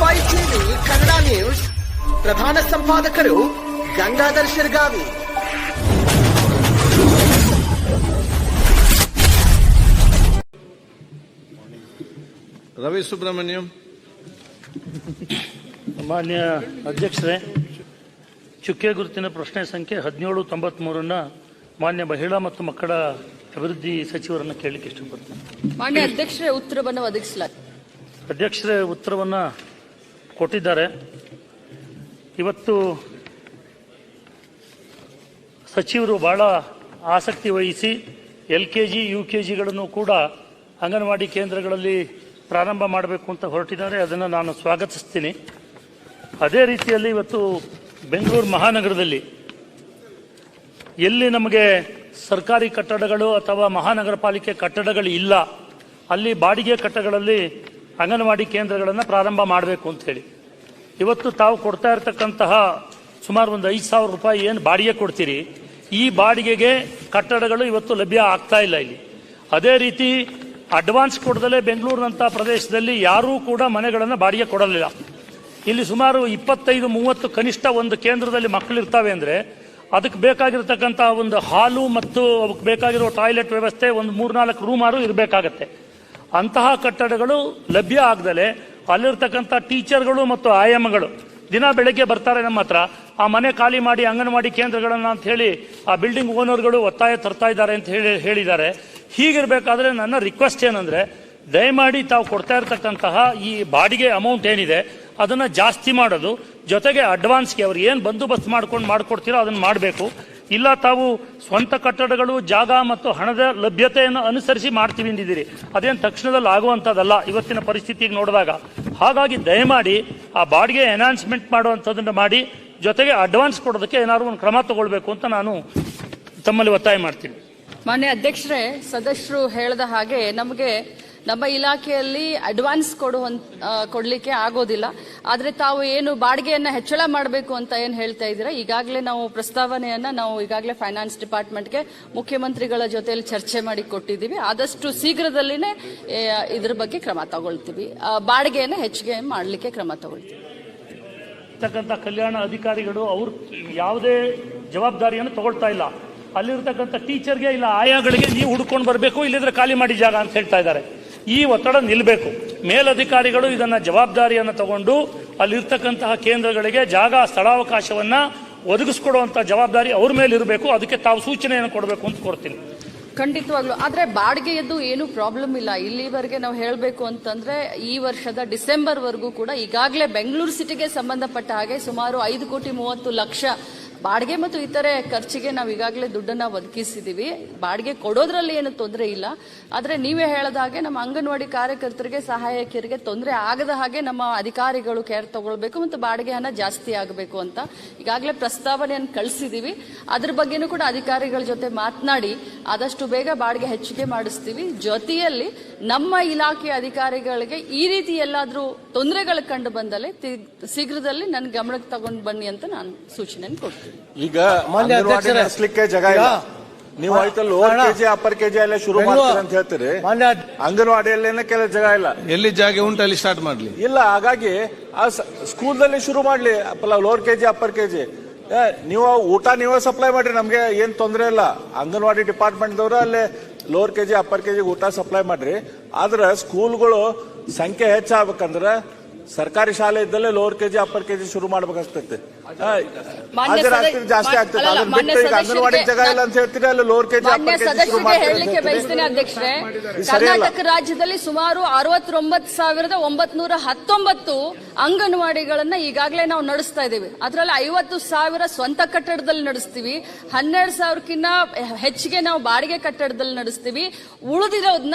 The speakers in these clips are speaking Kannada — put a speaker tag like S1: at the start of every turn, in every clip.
S1: ಟಿವಿ ಕನ್ನಡ ನ್ಯೂಸ್ ಪ್ರಧಾನ ಸಂಪಾದಕರು ಗಂಗಾಧರ್ ಶಿರ್ಗಾವಿ.
S2: ರವಿ ಸುಬ್ರಹ್ಮಣ್ಯಂ.
S3: ಮಾನ್ಯ ಅಧ್ಯಕ್ಷರೇ ಚುಕ್ಕೆ ಗುರುತಿನ ಪ್ರಶ್ನೆ ಸಂಖ್ಯೆ ಹದಿನೇಳು ತೊಂಬತ್ಮೂರನ್ನ ಮಾನ್ಯ ಮಹಿಳಾ ಮತ್ತು ಮಕ್ಕಳ ಅಭಿವೃದ್ಧಿ ಸಚಿವರನ್ನ ಕೇಳಲಿಕ್ಕೆ ಇಷ್ಟಪಡ್ತೇನೆ.
S4: ಮಾನ್ಯ ಅಧ್ಯಕ್ಷರೇ ಉತ್ತರವನ್ನು ಒದಗಿಸಲಾಗಿದೆ.
S3: ಅಧ್ಯಕ್ಷರೇ ಉತ್ತರವನ್ನ ಕೊಟ್ಟಿದ್ದಾರೆ. ಇವತ್ತು ಸಚಿವರು ಬಹಳ ಆಸಕ್ತಿ ವಹಿಸಿ L K G, U K ಜಿಗಳನ್ನು ಕೂಡ ಅಂಗನವಾಡಿ ಕೇಂದ್ರಗಳಲ್ಲಿ ಪ್ರಾರಂಭ ಮಾಡಬೇಕು ಅಂತ ಹೊರಟಿದ್ದಾರೆ. ಅದನ್ನು ನಾನು ಸ್ವಾಗತಿಸ್ತೀನಿ. ಅದೇ ರೀತಿಯಲ್ಲಿ ಇವತ್ತು ಬೆಂಗಳೂರು ಮಹಾನಗರದಲ್ಲಿ ಎಲ್ಲಿ ನಮಗೆ ಸರ್ಕಾರಿ ಕಟ್ಟಡಗಳು ಅಥವಾ ಮಹಾನಗರ ಪಾಲಿಕೆ ಕಟ್ಟಡಗಳು ಇಲ್ಲ, ಅಲ್ಲಿ ಬಾಡಿಗೆ ಕಟ್ಟಡಗಳಲ್ಲಿ ಅಂಗನವಾಡಿ ಕೇಂದ್ರಗಳನ್ನು ಪ್ರಾರಂಭ ಮಾಡಬೇಕು ಅಂತ ಹೇಳಿ. ಇವತ್ತು ತಾವು ಕೊಡ್ತಾ ಇರತಕ್ಕಂತಹ ಸುಮಾರು ಒಂದು ಐದು ಸಾವಿರ ರೂಪಾಯಿ ಏನು ಬಾಡಿಗೆ ಕೊಡ್ತೀರಿ, ಈ ಬಾಡಿಗೆಗೆ ಕಟ್ಟಡಗಳು ಇವತ್ತು ಲಭ್ಯ ಆಗ್ತಾ ಇಲ್ಲ ಇಲ್ಲಿ. ಅದೇ ರೀತಿ ಅಡ್ವಾನ್ಸ್ ಕೊಡದಲ್ಲೇ ಬೆಂಗಳೂರಿನಂಥ ಪ್ರದೇಶದಲ್ಲಿ ಯಾರೂ ಕೂಡ ಮನೆಗಳನ್ನು ಬಾಡಿಗೆ ಕೊಡಲಿಲ್ಲ. ಇಲ್ಲಿ ಸುಮಾರು ಇಪ್ಪತ್ತೈದು, ಮೂವತ್ತು ಕನಿಷ್ಠ ಒಂದು ಕೇಂದ್ರದಲ್ಲಿ ಮಕ್ಕಳು ಇರ್ತಾವೆ ಅಂದರೆ ಅದಕ್ಕೆ ಬೇಕಾಗಿರ್ತಕ್ಕಂಥ ಒಂದು ಹಾಲು ಮತ್ತು ಅವಕ್ಕೆ ಬೇಕಾಗಿರೋ ಟಾಯ್ಲೆಟ್ ವ್ಯವಸ್ಥೆ ಒಂದು ಮೂರ್ನಾಲ್ಕು ರೂಮಾರು ಇರಬೇಕಾಗತ್ತೆ. ಅಂತಹ ಕಟ್ಟಡಗಳು ಲಭ್ಯ ಆಗದಲೆ ಅಲ್ಲಿರ್ತಕ್ಕಂಥ ಟೀಚರ್ಗಳು ಮತ್ತು ಆಯಾಮಗಳು ದಿನ ಬೆಳಗ್ಗೆ ಬರ್ತಾರೆ ನಮ್ಮ ಹತ್ರ. ಆ ಮನೆ ಖಾಲಿ ಮಾಡಿ ಅಂಗನವಾಡಿ ಕೇಂದ್ರಗಳನ್ನು ಅಂತ ಹೇಳಿ ಆ ಬಿಲ್ಡಿಂಗ್ ಓನರ್ಗಳು ಒತ್ತಾಯ ತರ್ತಾ ಇದ್ದಾರೆ ಅಂತ ಹೇಳಿ ಹೇಳಿದ್ದಾರೆ. ಹೀಗಿರಬೇಕಾದ್ರೆ ನನ್ನ ರಿಕ್ವೆಸ್ಟ್ ಏನಂದ್ರೆ, ದಯಮಾಡಿ ತಾವು ಕೊಡ್ತಾ ಇರತಕ್ಕಂತಹ ಈ ಬಾಡಿಗೆ ಅಮೌಂಟ್ ಏನಿದೆ, ಅದನ್ನ ಜಾಸ್ತಿ ಮಾಡೋದು, ಜೊತೆಗೆ ಅಡ್ವಾನ್ಸ್ಗೆ ಅವ್ರು ಏನು ಬಂದೋಬಸ್ತ್ ಮಾಡ್ಕೊಂಡು ಮಾಡ್ಕೊಡ್ತೀರೋ ಅದನ್ನ ಮಾಡಬೇಕು. ಇಲ್ಲ ತಾವು ಸ್ವಂತ ಕಟ್ಟಡಗಳು, ಜಾಗ ಮತ್ತು ಹಣದ ಲಭ್ಯತೆಯನ್ನು ಅನುಸರಿಸಿ ಮಾಡ್ತೀವಿ ಅಂದಿದ್ದೀರಿ. ಅದೇನು ತಕ್ಷಣದಲ್ಲಿ ಆಗುವಂಥದ್ದಲ್ಲ, ಇವತ್ತಿನ ಪರಿಸ್ಥಿತಿಗೆ ನೋಡಿದಾಗ. ಹಾಗಾಗಿ ದಯಮಾಡಿ ಆ ಬಾಡಿಗೆ ಎನ್ಹಾನ್ಸ್ಮೆಂಟ್ ಮಾಡುವಂಥದ್ದನ್ನು ಮಾಡಿ, ಜೊತೆಗೆ ಅಡ್ವಾನ್ಸ್ ಕೊಡೋದಕ್ಕೆ ಏನಾದ್ರು ಒಂದು ಕ್ರಮ ತಗೊಳ್ಬೇಕು ಅಂತ ನಾನು ತಮ್ಮಲ್ಲಿ ಒತ್ತಾಯ ಮಾಡ್ತೀನಿ.
S4: ಮಾನ್ಯ ಅಧ್ಯಕ್ಷರೇ, ಸದಸ್ಯರು ಹೇಳಿದ ಹಾಗೆ ನಮಗೆ ನಮ್ಮ ಇಲಾಖೆಯಲ್ಲಿ ಅಡ್ವಾನ್ಸ್ ಕೊಡುವಂತ ಕೊಡಲಿಕ್ಕೆ ಆಗೋದಿಲ್ಲ. ಆದರೆ ತಾವು ಏನು ಬಾಡಿಗೆಯನ್ನು ಹೆಚ್ಚಳ ಮಾಡಬೇಕು ಅಂತ ಏನು ಹೇಳ್ತಾ ಇದ್ದೀರಾ? ಈಗಾಗಲೇ ನಾವು ಪ್ರಸ್ತಾವನೆಯನ್ನು ನಾವು ಈಗಾಗಲೇ ಫೈನಾನ್ಸ್ ಡಿಪಾರ್ಟ್ಮೆಂಟ್ಗೆ ಮುಖ್ಯಮಂತ್ರಿಗಳ ಜೊತೆಯಲ್ಲಿ ಚರ್ಚೆ ಮಾಡಿ ಕೊಟ್ಟಿದ್ದೀವಿ. ಆದಷ್ಟು ಶೀಘ್ರದಲ್ಲಿನೇ ಇದ್ರ ಬಗ್ಗೆ ಕ್ರಮ ತಗೊಳ್ತೀವಿ. ಬಾಡಿಗೆಯನ್ನು ಹೆಚ್ಚಿಗೆ ಮಾಡಲಿಕ್ಕೆ ಕ್ರಮ ತಗೊಳ್ತೀವಿ.
S3: ಇರ್ತಕ್ಕಂಥ ಕಲ್ಯಾಣ ಅಧಿಕಾರಿಗಳು ಅವರು ಯಾವುದೇ ಜವಾಬ್ದಾರಿಯನ್ನು ತಗೊಳ್ತಾ ಇಲ್ಲ. ಅಲ್ಲಿರ್ತಕ್ಕಂಥ ಟೀಚರ್ಗೆ ಇಲ್ಲ, ಆಯಾಗಳಿಗೆ ನೀವು ಹುಡ್ಕೊಂಡು ಬರಬೇಕು, ಇಲ್ಲಿದ್ರೆ ಖಾಲಿ ಮಾಡಿ ಜಾಗ ಅಂತ ಹೇಳ್ತಾ ಇದ್ದಾರೆ. ಈ ಒತ್ತಡ ನಿಲ್ಲಬೇಕು ಮೇಲಧಿಕಾರಿಗಳು ಇದನ್ನ ಜವಾಬ್ದಾರಿಯನ್ನು ತಗೊಂಡು ಅಲ್ಲಿರ್ತಕ್ಕಂತಹ ಕೇಂದ್ರಗಳಿಗೆ ಜಾಗ, ಸ್ಥಳಾವಕಾಶವನ್ನ ಒದಗಿಸ್ಕೊಡುವಂತ ಜವಾಬ್ದಾರಿ ಅವ್ರ ಮೇಲೆ ಇರಬೇಕು ಅದಕ್ಕೆ ತಾವು ಸೂಚನೆಯನ್ನು ಕೊಡಬೇಕು ಅಂತ ಕೊಡ್ತೀನಿ.
S4: ಖಂಡಿತವಾಗ್ಲು. ಆದ್ರೆ ಬಾಡಿಗೆಯದ್ದು ಏನು ಪ್ರಾಬ್ಲಮ್ ಇಲ್ಲ. ಇಲ್ಲಿವರೆಗೆ ನಾವು ಹೇಳಬೇಕು ಅಂತಂದ್ರೆ ಈ ವರ್ಷದ ಡಿಸೆಂಬರ್ ವರೆಗೂ ಕೂಡ ಈಗಾಗಲೇ ಬೆಂಗಳೂರು ಸಿಟಿಗೆ ಸಂಬಂಧಪಟ್ಟ ಹಾಗೆ ಸುಮಾರು ಐದು ಕೋಟಿ ಮೂವತ್ತು ಲಕ್ಷ ಬಾಡಿಗೆ ಮತ್ತು ಇತರೆ ಖರ್ಚಿಗೆ ನಾವು ಈಗಾಗಲೇ ದುಡ್ಡನ್ನು ಒದಗಿಸಿದ್ದೀವಿ ಬಾಡಿಗೆ ಕೊಡೋದ್ರಲ್ಲಿ ಏನು ತೊಂದರೆ ಇಲ್ಲ. ಆದರೆ ನೀವೇ ಹೇಳದ ಹಾಗೆ ನಮ್ಮ ಅಂಗನವಾಡಿ ಕಾರ್ಯಕರ್ತರಿಗೆ, ಸಹಾಯಕಿಯರಿಗೆ ತೊಂದರೆ ಆಗದ ಹಾಗೆ ನಮ್ಮ ಅಧಿಕಾರಿಗಳು ಕೇರ್ ತಗೊಳ್ಬೇಕು ಮತ್ತು ಬಾಡಿಗೆ ಹಣ ಜಾಸ್ತಿ ಆಗಬೇಕು ಅಂತ ಈಗಾಗಲೇ ಪ್ರಸ್ತಾವನೆಯನ್ನು ಕಳಿಸಿದ್ದೀವಿ ಅದ್ರ ಬಗ್ಗೆನೂ ಕೂಡ ಅಧಿಕಾರಿಗಳ ಜೊತೆ ಮಾತನಾಡಿ ಆದಷ್ಟು ಬೇಗ ಬಾಡಿಗೆ ಹೆಚ್ಚಿಗೆ ಮಾಡಿಸ್ತೀವಿ. ಜೊತೆಯಲ್ಲಿ ನಮ್ಮ ಇಲಾಖೆಯ ಅಧಿಕಾರಿಗಳಿಗೆ ಈ ರೀತಿ ಎಲ್ಲಾದ್ರೂ ತೊಂದರೆಗಳು ಕಂಡು ಬಂದಲ್ಲಿ ಶೀಘ್ರದಲ್ಲಿ ನನ್ನ ಗಮನಕ್ಕೆ ತಗೊಂಡ್ ಬನ್ನಿ ಅಂತ ನಾನು ಸೂಚನೆ ಕೊಡ್ತೀನಿ.
S5: ಈಗ
S6: ಮಾನ್ಯ ಅಧ್ಯಕ್ಷರೇ.
S5: ಜಾಗ ಇಲ್ಲ. ನೀವು ಆಯ್ತು ಲೋವರ್
S6: ಅಣ್ಣ.
S5: ಕೆಜಿ ಅಪ್ಪರ್ ಕೆಜಿ ಎಲ್ಲ ಶುರು
S6: ಬೆಂಗಳೂರು-
S5: ಅಂತ ಹೇಳ್ತೀರಿ.
S6: ಮಾನ್ಯ
S5: ಅಂಗನವಾಡಿಯಲ್ಲೇನೆ ಕೆಲ ಜಾಗ ಇಲ್ಲ.
S2: ಎಲ್ಲಿ ಜಾಗ ಉಂಟು ಅಲ್ಲಿ ಸ್ಟಾರ್ಟ್ ಮಾಡ್ಲಿ.
S5: ಇಲ್ಲ ಹಾಗಾಗಿ ಆ ಸ್ಕೂಲ್ದಲ್ಲಿ ಶುರು ಮಾಡ್ಲಿ. Lower KG upper KG. ನೀವು ಊಟ ನೀವೇ ಸಪ್ಲೈ ಮಾಡ್ರಿ ನಮ್ಗೆ ಏನ್ ತೊಂದರೆ ಇಲ್ಲ. ಅಂಗನವಾಡಿ ಡಿಪಾರ್ಟ್ಮೆಂಟ್ ದವರು ಅಲ್ಲೇ ಲೋವರ್ ಕೆಜಿ ಅಪ್ಪರ್ ಕೆಜಿ ಊಟ ಸಪ್ಲೈ ಮಾಡ್ರಿ. ಆದ್ರೆ ಸ್ಕೂಲ್ಗಳು ಸಂಖ್ಯೆ ಹೆಚ್ಚಾಗಬೇಕಂದ್ರೆ ಸರ್ಕಾರಿ ಶಾಲೆ ಇದ್ದಲ್ಲೇ lower KG upper K G ಶುರು ಮಾಡ್ಬೇಕಾಗ್ತೈತೆ. ಆ,
S4: ಮಾನ್ಯ
S5: ಹಾಜರಾತಿಗಳು ಜಾಸ್ತಿ
S4: ಮಾ-
S5: ಆಗ್ತದೆ
S4: ಮಾನ್ಯ
S5: ಬಿಟ್ಟು ಈಗ
S4: ಸದಸ್ಯರಿಗೆ
S5: ಅಂಗನವಾಡಿ ಜಾಗ ಇಲ್ಲ ಅಂತ ಹೇಳ್ತೀರಿ? ಅಲ್ಲಿ ಲೋವರ್ ಕೆಜಿ
S4: ಮಾನ್ಯ
S5: ಅಪ್ಪರ್
S4: ಸದಸ್ಯರಿಗೆ ಹೇಳಲಿಕ್ಕೆ
S5: ಅಂತ
S4: ಬಯಸ್ತೇನೆ ಅಧ್ಯಕ್ಷರೇ. ಕರ್ನಾಟಕ ರಾಜ್ಯದಲ್ಲಿ ಸುಮಾರು ಅರವತ್ತೊಂಬತ್ತು ಸಾವಿರದ ಒಂಬತ್ನೂರ ಹತ್ತೊಂಬತ್ತು ಅಂಗನವಾಡಿಗಳನ್ನ ಈಗಾಗಲೇ ನಾವು ನಡೆಸ್ತಾ ಇದ್ದೀವಿ. ಅದರಲ್ಲಿ ಐವತ್ತು ಸಾವಿರ ಸ್ವಂತ ಕಟ್ಟಡದಲ್ಲಿ ನಡೆಸ್ತೀವಿ. ಹನ್ನೆರಡು ಸಾವಿರಕ್ಕಿಂತ ಹೆಚ್ಚಿಗೆ ನಾವು ಬಾಡಿಗೆ ಕಟ್ಟಡದಲ್ಲಿ ನಡೆಸ್ತೀವಿ. ಉಳಿದಿರೋದನ್ನ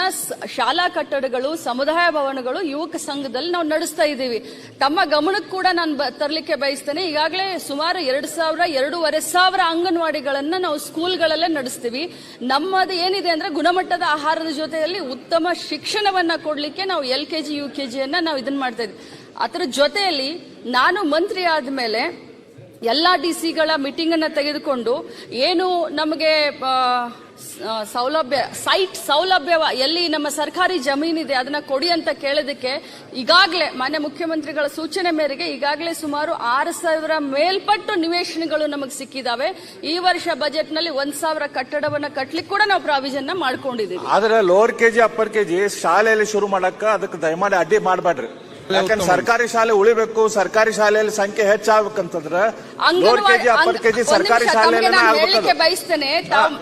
S4: ಶಾಲಾ ಕಟ್ಟಡಗಳು ಸಮುದಾಯ ಭವನಗಳು ಯುವಕ ಸಂಘದಲ್ಲಿ ನಾವು ನಡೆಸ್ತಾ ಇದ್ದೀವಿ. ತಮ್ಮ ಗಮನಕ್ಕೆ ಕೂಡ ನಾನು ತರಲಿಕ್ಕೆ ಬಯಸ್ತೇನೆ. ಈಗಾಗಲೇ ಸುಮಾರು ಎರಡು ಸಾವಿರ, ಎರಡೂವರೆ ಸಾವಿರ ಅಂಗನವಾಡಿಗಳನ್ನ ನಾವು ಸ್ಕೂಲ್ಗಳಲ್ಲೇ ನಡೆಸ್ತೀವಿ. ನಮ್ಮದು ಏನಿದೆ ಅಂದ್ರೆ ಗುಣಮಟ್ಟದ ಆಹಾರದ ಜೊತೆಯಲ್ಲಿ ಉತ್ತಮ ಶಿಕ್ಷಣವನ್ನ ಕೊಡ್ಲಿಕ್ಕೆ ನಾವು L K G U K ಜಿಯನ್ನ ನಾವು ಇದನ್ನ ಮಾಡ್ತಾ ಇದ್ವಿ. ಅದರ ಜೊತೆಯಲ್ಲಿ ನಾನು ಮಂತ್ರಿ ಆದ್ಮೇಲೆ ಎಲ್ಲಾ ಡಿ ಸಿಗಳ ಮೀಟಿಂಗ್ ಅನ್ನ ತೆಗೆದುಕೊಂಡು ಏನು ನಮಗೆ ಸೌಲಭ್ಯ ಸೈಟ್ ಸೌಲಭ್ಯ ಎಲ್ಲಿ ನಮ್ಮ ಸರ್ಕಾರಿ ಜಮೀನಿದೆ, ಅದನ್ನ ಕೊಡಿ ಅಂತ ಕೇಳೋದಕ್ಕೆ ಈಗಾಗಲೇ ಮಾನ್ಯ ಮುಖ್ಯಮಂತ್ರಿಗಳ ಸೂಚನೆ ಮೇರೆಗೆ ಈಗಾಗಲೇ ಸುಮಾರು ಆರು ಸಾವಿರ ಮೇಲ್ಪಟ್ಟು ನಿವೇಶನಗಳು ನಮಗೆ ಸಿಕ್ಕಿದಾವೆ. ಈ ವರ್ಷ ಬಜೆಟ್ನಲ್ಲಿ ಒಂದ್ ಸಾವಿರ ಕಟ್ಟಡವನ್ನ ಕಟ್ಟಲಿಕ್ಕೆ ಕೂಡ ನಾವು ಪ್ರಾವಿಷನ್ ಮಾಡ್ಕೊಂಡಿದ್ದೀವಿ
S5: ಆದ್ರೆ ಲೋವರ್ ಕೆಜಿ ಅಪ್ಪರ್ ಕೆಜಿ ಶಾಲೆಯಲ್ಲಿ ಶುರು ಮಾಡಕ್ಕ ಅದಕ್ಕೆ ದಯಮಾಡಿ ಅಡ್ಡಿ ಮಾಡಬೇಡ್ರಿ. ಯಾಕಂದ್ರೆ ಸರ್ಕಾರಿ ಶಾಲೆ ಉಳಿಬೇಕು, ಸರ್ಕಾರಿ ಶಾಲೆಯಲ್ಲಿ ಸಂಖ್ಯೆ ಹೆಚ್ಚಾಗ್ಬೇಕಂತಂದ್ರೆ
S4: ಹೇಳಲಿಕ್ಕೆ ಬಯಸ್ತೇನೆ.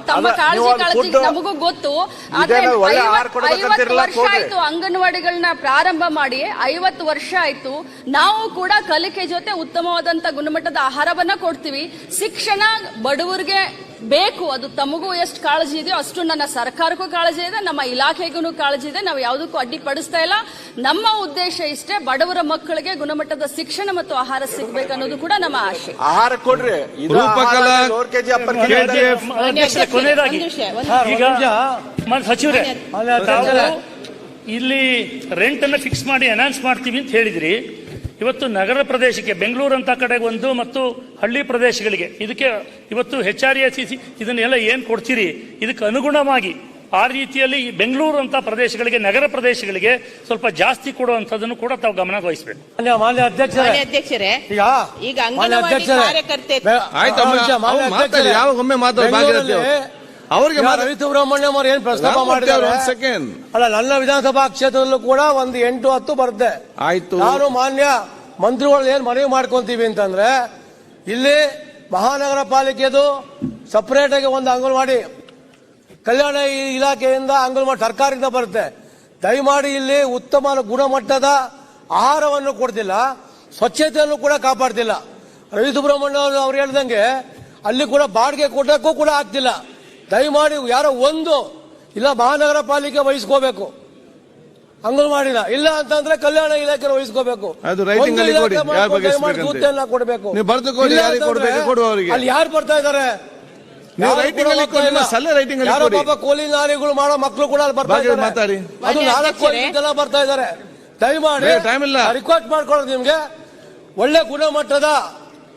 S4: ತಮ್ಮ ಕಾಳಜಿ ಕಾಳಜಿ ನಮಗೂ ಗೊತ್ತು. ಆದ್ರೆ ಐವತ್ತು ವರ್ಷ ಆಯ್ತು ಅಂಗನವಾಡಿಗಳನ್ನ ಪ್ರಾರಂಭ ಮಾಡಿ ಐವತ್ತು ವರ್ಷ ಆಯ್ತು. ನಾವು ಕೂಡ ಕಲಿಕೆ ಜೊತೆ ಉತ್ತಮವಾದಂತ ಗುಣಮಟ್ಟದ ಆಹಾರವನ್ನ ಕೊಡ್ತೀವಿ. ಶಿಕ್ಷಣ ಬಡವರಿಗೆ ಬೇಕು. ಅದು ತಮಗೂ ಎಷ್ಟು ಕಾಳಜಿ ಇದೆಯೋ ಅಷ್ಟು ನನ್ನ ಸರ್ಕಾರಕ್ಕೂ ಕಾಳಜಿ ಇದೆ ನಮ್ಮ ಇಲಾಖೆಗೂ ಕಾಳಜಿ ಇದೆ. ನಾವು ಯಾವುದಕ್ಕೂ ಅಡ್ಡಿಪಡಿಸ್ತಾ ಇಲ್ಲ. ನಮ್ಮ ಉದ್ದೇಶ ಇಷ್ಟೇ ಬಡವರ ಮಕ್ಕಳಿಗೆ ಗುಣಮಟ್ಟದ ಶಿಕ್ಷಣ ಮತ್ತು ಆಹಾರ ಸಿಗಬೇಕು ಅನ್ನೋದು ಕೂಡ ನಮ್ಮ ಆಶೆ.
S5: ಆಹಾರ ಕೊಡ್ರಿ. ಇದು
S2: ರೂಪಕಲಾ,
S3: ಕೊನೆಯದಾಗಿ. ಈಗ ಸಚಿವರೇ ಇಲ್ಲಿ ರೆಂಟ್ ಅನ್ನ ಫಿಕ್ಸ್ ಮಾಡಿ ಅನೌನ್ಸ್ ಮಾಡ್ತೀವಿ ಅಂತ ಹೇಳಿದ್ರಿ. ಇವತ್ತು ನಗರ ಪ್ರದೇಶಕ್ಕೆ ಬೆಂಗಳೂರು ಅಂತ ಕಡೆಗೆ ಒಂದು ಮತ್ತು ಹಳ್ಳಿ ಪ್ರದೇಶಗಳಿಗೆ ಇದಕ್ಕೆ ಇವತ್ತು ಹೆಚ್ ಆರ್ ಎಸ್ ಇದನ್ನೆಲ್ಲ ಏನ್ ಕೊಡ್ತೀರಿ? ಇದಕ್ಕೆ ಅನುಗುಣವಾಗಿ ಆ ರೀತಿಯಲ್ಲಿ ಬೆಂಗಳೂರು ಅಂತ ಪ್ರದೇಶಗಳಿಗೆ ನಗರ ಪ್ರದೇಶಗಳಿಗೆ ಸ್ವಲ್ಪ ಜಾಸ್ತಿ ಕೊಡುವಂತದನ್ನು ಕೂಡ ತಾವು ಗಮನ ವಹಿಸಬೇಕು.
S6: ಮಾನ್ಯ ಮಾನ್ಯ ಅಧ್ಯಕ್ಷರೇ.
S7: ಅಧ್ಯಕ್ಷರೇ
S6: ಈಗ
S7: ಈಗ
S6: ಮಾನ್ಯ
S7: ಅಂಗನವಾಡಿ
S6: ಅಧ್ಯಕ್ಷರೇ,
S7: ಕಾರ್ಯಕರ್ತೆ
S2: ಆಯ್ತು,
S6: ಒಂದು ನಿಮಿಷ, ಮಾನ್ಯ
S2: ಅವ್ರು ಮಾತಾಡಿ,
S6: ಅಧ್ಯಕ್ಷರೇ,
S2: ಯಾವಾಗ ಒಮ್ಮೆ ಮಾತಾಡಿ, ಭಾಗೀರಥಿ ಅವರು.
S6: ಬೆಂಗಳೂರಲ್ಲಿ
S2: ಅವ್ರಿಗೆ.
S6: ರವಿ ಸುಬ್ರಹ್ಮಣ್ಯಂ ಅವರು ಏನ್ ಪ್ರಸ್ತಾಪ
S2: ಮಾಡಿದ್ರು
S6: ಮಾಡಿದ್ದಾರೆ?
S2: ಅವರು
S6: ಅಲ್ಲ ನನ್ನ ವಿಧಾನಸಭಾ ಕ್ಷೇತ್ರದಲ್ಲೂ ಕೂಡ ಒಂದು ಎಂಟು ಹತ್ತು ಬರುತ್ತೆ
S2: ಆಯ್ತು.
S6: ನಾನು ಮಾನ್ಯ ಮಂತ್ರಿಗಳು ಏನ್ ಮನವಿ ಮಾಡ್ಕೊಂತೀವಿ ಅಂತಂದ್ರೆ ಇಲ್ಲಿ ಮಹಾನಗರ ಪಾಲಿಕೆದು ಸಪರೇಟ್ ಆಗಿ ಒಂದು ಅಂಗನವಾಡಿ ಕಲ್ಯಾಣ ಇಲಾಖೆಯಿಂದ ಅಂಗನವಾಡಿ ಸರ್ಕಾರದಿಂದ ಬರುತ್ತೆ. ದಯಮಾಡಿ ಇಲ್ಲಿ ಉತ್ತಮ ಗುಣಮಟ್ಟದ ಆಹಾರವನ್ನು ಕೊಡ್ತಿಲ್ಲ ಸ್ವಚ್ಛತೆಯನ್ನು ಕೂಡ ಕಾಪಾಡ್ತಿಲ್ಲ. ರವಿ ಸುಬ್ರಹ್ಮಣ್ಯ ಅವರು ಹೇಳ್ದಂಗೆ ಅಲ್ಲಿ ಕೂಡ ಬಾಡಿಗೆ ಕೊಡಕ್ಕೂ ಕೂಡ ಆಗ್ತಿಲ್ಲ. ದಯಮಾಡಿ ಯಾರೋ ಒಂದು ಇಲ್ಲ ಮಹಾನಗರ ಪಾಲಿಕೆ ವಹಿಸ್ಕೋಬೇಕು. ಅಂಗನವಾಡಿನ ಇಲ್ಲ ಅಂತಂದ್ರೆ ಕಲ್ಯಾಣ ಇಲಾಖೆ ವಹಿಸ್ಕೋಬೇಕು ಕೊಡಬೇಕು. ಅಲ್ಲಿ ಯಾರು ಬರ್ತಾ ಇದ್ದಾರೆ?
S2: ನೀವು
S6: ರೈಟಿಂಗ್
S2: ಅಲ್ಲಿ writing ಅಲ್ಲಿ
S6: ಯಾರೋ
S2: ಕೊಡಿ.
S6: ಪಾಪ ಕೂಲಿ ನಾರಿಗಳು ಮಾಡೋ ಮಕ್ಕಳು ಕೂಡ ಅಲ್ಲಿ ಬರ್ತಾ ಇದ್ದಾರೆ.
S2: ಮಾತಾಡಿ.
S6: ಅದು ನಾಲ್ಕು. ಜನ ಬರ್ತಾ ಇದ್ದಾರೆ. ದಯಮಾಡಿ
S2: ಏ, ಟೈಮ್ ಇಲ್ಲ.
S6: ರಿಕ್ವೆಸ್ಟ್ ಮಾಡ್ಕೊಳ್ಳೋದು ನಿಮ್ಗೆ. ಒಳ್ಳೆ ಗುಣಮಟ್ಟದ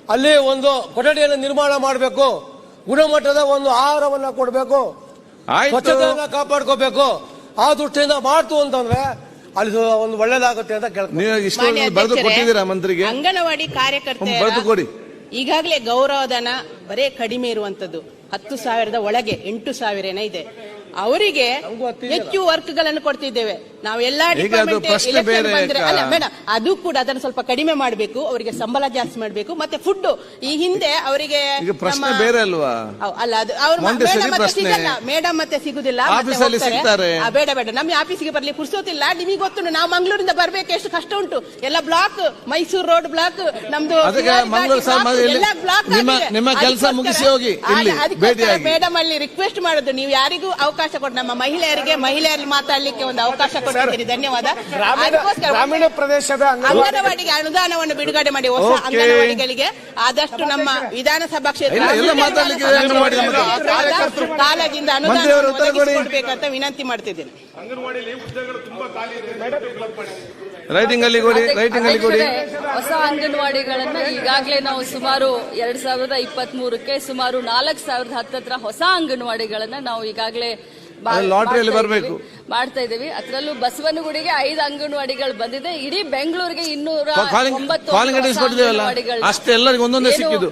S6: ಅಲ್ಲಿ ಒಂದು ಕೊಠಡಿಯನ್ನು ನಿರ್ಮಾಣ ಮಾಡಬೇಕು. ಗುಣಮಟ್ಟದ ಒಂದು ಆಹಾರವನ್ನ ಕೊಡಬೇಕು.
S2: ಆಯ್ತು.
S6: ಸ್ವಚ್ಛತೆಯನ್ನ ಕಾಪಾಡ್ಕೋಬೇಕು. ಆ ದೃಷ್ಟಿಯಿಂದ ಮಾಡ್ತು ಅಂತಂದ್ರೆ ಅಲ್ಲಿ ಒಂದು ಒಳ್ಳೇದಾಗುತ್ತೆ ಅಂತ ಕೇಳ್ತೀನಿ
S2: ನೀವು ಇಷ್ಟು
S7: ಮಾನ್ಯ
S2: ಬರೆದು
S7: ಅಧ್ಯಕ್ಷರೇ,
S2: ಕೊಟ್ಟಿದ್ದೀರಾ ಮಂತ್ರಿಗೆ?
S7: ಅಂಗನವಾಡಿ ಕಾರ್ಯಕರ್ತೆ
S2: ಹ್ಮ್, ಬರ್ದು ಕೊಡಿ.
S7: ಈಗಾಗಲೇ ಗೌರವಧನ ಬರೇ ಕಡಿಮೆ ಇರುವಂತದ್ದು ಹತ್ತು ಸಾವಿರದ ಒಳಗೆ ಎಂಟು ಸಾವಿರನೇ ಇದೆ. ಅವರಿಗೆ ಹೆಚ್ಚು ವರ್ಕ್ಗಳನ್ನು ಕೊಡ್ತಿದ್ದೇವೆ. ನಾವು
S2: ಎಲ್ಲಾ ಅದು
S7: ಡಿಪಾರ್ಟ್ಮೆಂಟ್ ಅದು ಕೂಡ ಅದನ್ನು ಸ್ವಲ್ಪ ಕಡಿಮೆ ಮಾಡಬೇಕು. ಅವರಿಗೆ ಸಂಬಳ ಜಾಸ್ತಿ ಮಾಡಬೇಕು. ಮತ್ತೆ ಫುಡ್ ಈ ಹಿಂದೆ ಅವರಿಗೆ
S2: ಈಗ ಪ್ರಶ್ನೆ ಬೇರೆ ಅಲ್ವಾ?
S7: ಅಲ್ಲ ಅದು ಅವ್ರು ಮೇಡಮ್ ಮತ್ತೆ. ಸಿಗಲ್ಲ. ಮೇಡಮ್ ಮತ್ತೆ ಸಿಗುದಿಲ್ಲ ಬೇಡ ಬೇಡ. ನಮ್ಗೆ ಆಫೀಸಿಗೆ ಬರ್ಲಿ ಪುರ್ಸೋತಿಲ್ಲ ನಿಮಗೆ ಗೊತ್ತು ನಾವು ಮಂಗಳೂರಿಂದ ಬರ್ಬೇಕು. ಎಷ್ಟು ಕಷ್ಟ ಉಂಟು. ಎಲ್ಲ ಬ್ಲಾಕ್ ಮೈಸೂರು ರೋಡ್ ಬ್ಲಾಕ್ ನಮ್ದು ಎಲ್ಲ block
S2: ನಿಮ್ಮ- ಕೆಲ್ಸ ಮುಗಿಸಿ ಹೋಗಿ
S7: ಮೇಡಮ್ ಅಲ್ಲಿ ರಿಕ್ವೆಸ್ಟ್ ಮಾಡೋದು. ನೀವು ಯಾರಿಗೂ ಅವಕಾಶ ಕೊಟ್ಟು ನಮ್ಮ ಮಹಿಳೆಯರಿಗೆ ಮಹಿಳೆಯರಲ್ಲಿ ಮಾತಾಡಲಿಕ್ಕೆ ಒಂದು ಅವಕಾಶ ಕೊಟ್ಟಿದ್ದೀರಿ. ಧನ್ಯವಾದ. ಅದಕ್ಕೋಸ್ಕರ
S5: ಗ್ರಾಮೀಣ ಪ್ರದೇಶದ
S7: ಅಂಗನವಾಡಿಗೆ ಅನುದಾನವನ್ನು ಬಿಡುಗಡೆ ಮಾಡಿ ಹೊಸ. ಅಂಗನವಾಡಿಗಳಿಗೆ ಆದಷ್ಟು ನಮ್ಮ ವಿಧಾನಸಭಾ ಕ್ಷೇತ್ರ
S2: ಅನುದಾನ ಎಲ್ಲ ವಿನಂತಿ ಇದೆ ಅಂಗನವಾಡಿ ನಮಗೆ.
S7: ಕಾಲೇಜಿಂದ
S2: ಮಂತ್ರಿ ಅವರು ಉತ್ತರ ರೈಟಿಂಗ್ ಅಲ್ಲಿ ಕೊಡಿ ರೈಟಿಂಗ್ ಅಲ್ಲಿ ಕೊಡಿ
S4: ಹೊಸ ಅಂಗನವಾಡಿಗಳನ್ನ ಈಗಾಗಲೇ ನಾವು ಸುಮಾರು ಎರಡ್ ಸಾವಿರದ ಇಪ್ಪತ್ತ್ ಮೂರಕ್ಕೆ ಸುಮಾರು ನಾಲ್ಕು ಸಾವಿರದ ಹತ್ತತ್ರ ಹೊಸ ಅಂಗನವಾಡಿಗಳನ್ನ ನಾವು ಈಗಾಗಲೇ
S2: ಲಾಟ್ರಿಯಲ್ಲಿ ಬರ್ಬೇಕು.
S4: ಮಾಡ್ತಾ ಇದ್ದೀವಿ. ಅದರಲ್ಲೂ ಬಸವನಗುಡಿಗೆ ಐದು ಅಂಗನವಾಡಿಗಳು ಬಂದಿದೆ. ಇಡೀ ಬೆಂಗಳೂರಿಗೆ ಇನ್ನೂರ ಒಂಬತ್ತು
S2: ಒಂದೊಂದೇ ಸಿಕ್ಕಿದ್ದು.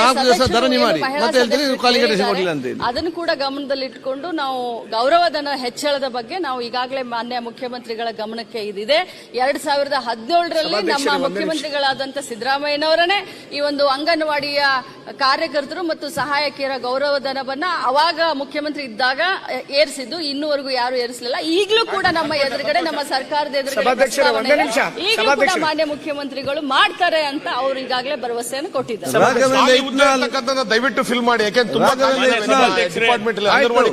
S2: ನಾಲ್ಕು ದಿವಸ ಧರಣಿ ಮಾಡಿ.
S4: ಅದನ್ನು ಕೂಡ ಗಮನದಲ್ಲಿಟ್ಟುಕೊಂಡು ನಾವು ಗೌರವಧನ ಹೆಚ್ಚಳದ ಬಗ್ಗೆ ನಾವು ಈಗಾಗಲೇ ಮಾನ್ಯ ಮುಖ್ಯಮಂತ್ರಿಗಳ ಗಮನಕ್ಕೆ ಇದಿದೆ. ಎರಡ್ ಸಾವಿರದ ಹದಿನೇಳರಲ್ಲಿ ನಮ್ಮ ಮುಖ್ಯಮಂತ್ರಿಗಳಾದಂತ ಸಿದ್ದರಾಮಯ್ಯನವರನ್ನೇ ಈ ಒಂದು ಅಂಗನವಾಡಿಯ ಕಾರ್ಯಕರ್ತರು ಮತ್ತು ಸಹಾಯಕಿಯರ ಗೌರವಧನವನ್ನ ಅವಾಗ ಮುಖ್ಯಮಂತ್ರಿ ಇದ್ದಾಗ ಏರಿಸಿದ್ದು. ಇನ್ನುವರೆಗೂ ಯಾರು ಏರಿಸಲಿಲ್ಲ. ಈಗಲೂ ಕೂಡ ನಮ್ಮ ಎದುರುಗಡೆ ನಮ್ಮ ಸರ್ಕಾರದ ಎದುರುಗಡೆ ಮಾನ್ಯ ಮುಖ್ಯಮಂತ್ರಿಗಳು ಮಾಡ್ತಾರೆ ಅಂತ ಅವ್ರು ಈಗಾಗಲೇ ಭರವಸೆಯನ್ನು ಕೊಟ್ಟಿದ್ದಾರೆ.
S8: ದಯವಿಟ್ಟು ಫಿಲ್ ಮಾಡಿ ಯಾಕೆಂದ್ರೆ ತುಂಬಾ ಡಿಪಾರ್ಟ್ಮೆಂಟ್.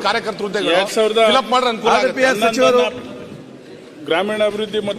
S8: ಕಾರ್ಯಕರ್ತರು
S9: ಗ್ರಾಮೀಣಾಭಿವೃದ್ಧಿ ಮತ್ತು